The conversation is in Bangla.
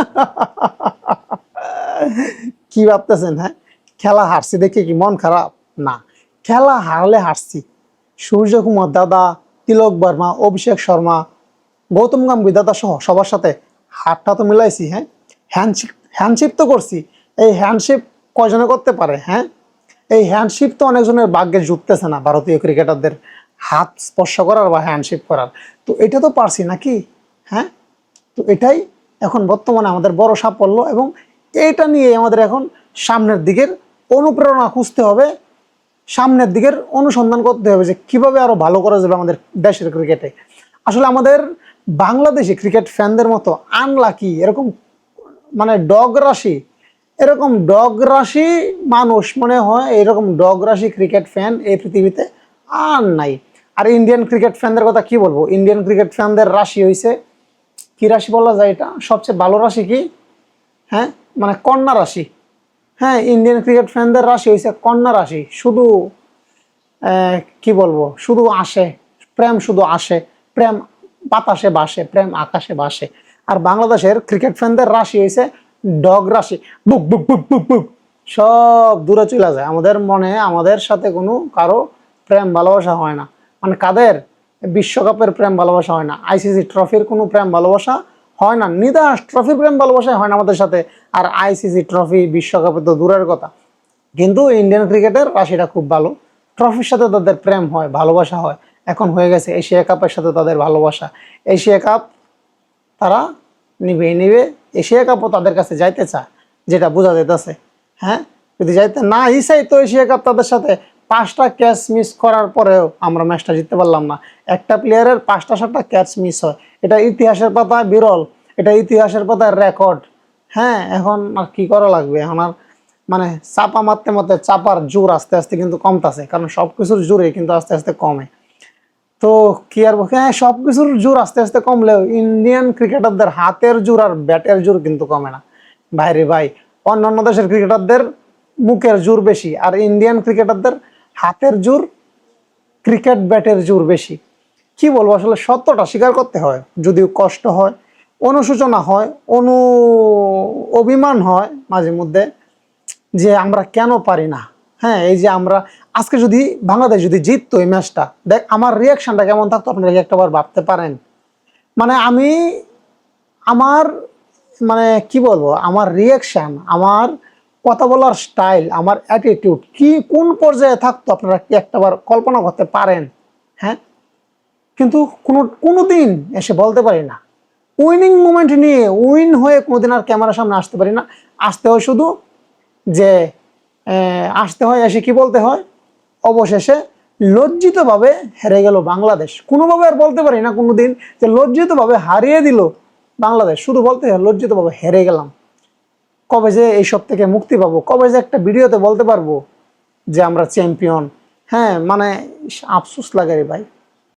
কি ভাবতেছেন হ্যাঁ? খেলা হারছি দেখে কি মন খারাপ? না। খেলা হারলে হারছি। সূর্যকুমার দাদা, তিলক বর্মা, অভিষেক শর্মা, গৌতম গাম্ভীর দাদা সহ সবার সাথে হাতটা তো মিলাইছি হ্যাঁ? হ্যান্ডশিপ হ্যান্ডশিপ তো করছি। এই হ্যান্ডশিপ কয়জনে করতে পারে হ্যাঁ? এই হ্যান্ডশিপ তো অনেকজনের ভাগ্যে জুটতেছে না ভারতীয় ক্রিকেটারদের হাত স্পর্শ করার বা হ্যান্ডশিপ করার। তো এটা তো পারছি নাকি? হ্যাঁ? তো এটাই এখন বর্তমানে আমাদের বড় সাফল্য এবং এইটা নিয়ে আমাদের এখন সামনের দিকের অনুপ্রেরণা খুঁজতে হবে, সামনের দিকের অনুসন্ধান করতে হবে যে কীভাবে আরও ভালো করা যাবে আমাদের দেশের ক্রিকেটে আসলে আমাদের বাংলাদেশি ক্রিকেট ফ্যানদের মতো আনলাকি এরকম মানে ডগ রাশি, এরকম ডগ রাশি মানুষ মনে হয় এরকম ডগ রাশি ক্রিকেট ফ্যান এই পৃথিবীতে আর নাই। আর ইন্ডিয়ান ক্রিকেট ফ্যানদের কথা কি বলব? ইন্ডিয়ান ক্রিকেট ফ্যানদের রাশি হয়েছে কি রাশি বলা যায় এটা? সবচেয়ে ভালো রাশি কি? হ্যাঁ মানে কন্যা রাশি। হ্যাঁ ইন্ডিয়ান ক্রিকেট ফ্যানদের রাশি হয়েছে কন্যা রাশি। শুধু কি বলব? শুধু আসে। প্রেম শুধু আসে। প্রেম বাতাসে বাসে প্রেম আকাশে বাসে আর বাংলাদেশের ক্রিকেট ফ্যানদের রাশি হয়েছে ডগ রাশি। বুক বুক বুক বুক বুক। সব দূরে চলে যায়। আমাদের মনে, আমাদের সাথে কোনো কারও প্রেম ভালোবাসা হয় না। মানে কাদের? বিশ্বকাপের প্রেম ভালোবাসা হয় না। আইসিসি ট্রফির কোনো প্রেম ভালোবাসা হয় না। নিদাস ট্রফির প্রেম ভালোবাসা হয় না আমাদের সাথে। আর আইসিসি ট্রফি বিশ্বকাপে তো দূরের কথা। কিন্তু ইন্ডিয়ান ক্রিকেটের রাশিটা খুব ভালো। ট্রফির সাথে তাদের প্রেম হয়, ভালোবাসা হয়। এখন হয়ে গেছে এশিয়া কাপের সাথে তাদের ভালোবাসা। এশিয়া কাপ তারা নিবে নিবে। এশিয়া কাপও তাদের কাছে যাইতে চায়, যেটা বোঝা যাইতেছে। হ্যাঁ? যদি যাইতে না ইসাই তো এশিয়া কাপ তাদের সাথে পাঁচটা ক্যাচ মিস করার পরেও আমরা ম্যাচটা জিততে পারলাম না। একটা প্লেয়ারের পাঁচটা, সাতটা ক্যাচ মিস হয়। এটা ইতিহাসের পাতায় বিরল। এটা ইতিহাসের পাতায় রেকর্ড হ্যাঁ এখন আর কি করা লাগবে? এখন আর মানে চাপা মারতে মারতে চাপার জোর আস্তে আস্তে কিন্তু কমতাছে। কারণ সব কিছুর জোরে কিন্তু আস্তে আস্তে কমে। তো কি আর? হ্যাঁ সব কিছুর জোর আস্তে আস্তে কমলেও ইন্ডিয়ান ক্রিকেটারদের হাতের জোর আর ব্যাটের জোর কিন্তু কমে না। বাইরে ভাই, অন্যান্য দেশের ক্রিকেটারদের মুখের জোর বেশি। আর ইন্ডিয়ান ক্রিকেটারদের হাতের জোর ক্রিকেট ব্যাটের জোর বেশি। কি বলব, আসলে সত্যটা স্বীকার করতে হয়। যদিও কষ্ট হয়, অনুশোচনা হয়, অনু, অভিমান হয় মাঝে মধ্যে যে আমরা কেন পারি না। হ্যাঁ এই যে আমরা, আজকে যদি বাংলাদেশ যদি জিততো এই ম্যাচটা, দেখ, আমার রিয়াকশনটা কেমন থাকতো আপনারা একটাবার ভাবতে পারেন? মানে আমি, আমার মানে কি বলব, আমার রিয়াকশন আমার কথা বলার স্টাইল আমার অ্যাটিটিউড কি কোন পর্যায়ে থাকতো আপনারা কি একটাবার কল্পনা করতে পারেন? হ্যাঁ? কিন্তু কোনো কোনো দিন এসে বলতে পারি না। উইনিং মুমেন্ট নিয়ে উইন হয়ে কোনোদিন আর ক্যামেরার সামনে আসতে পারি না। আসতে হয় শুধু যে আসতে হয় এসে কি বলতে হয়? অবশেষে লজ্জিতভাবে হেরে গেল বাংলাদেশ। কোনোভাবে আর বলতে পারি না কোনোদিন যে লজ্জিতভাবে হারিয়ে দিল বাংলাদেশ। শুধু বলতে হয় লজ্জিতভাবে হেরে গেলাম। কবে যে এইসব থেকে মুক্তি পাবো? কবে যে একটা ভিডিওতে বলতে পারব যে আমরা চ্যাম্পিয়ন হ্যাঁ মানে আফসুস লাগে রে ভাই।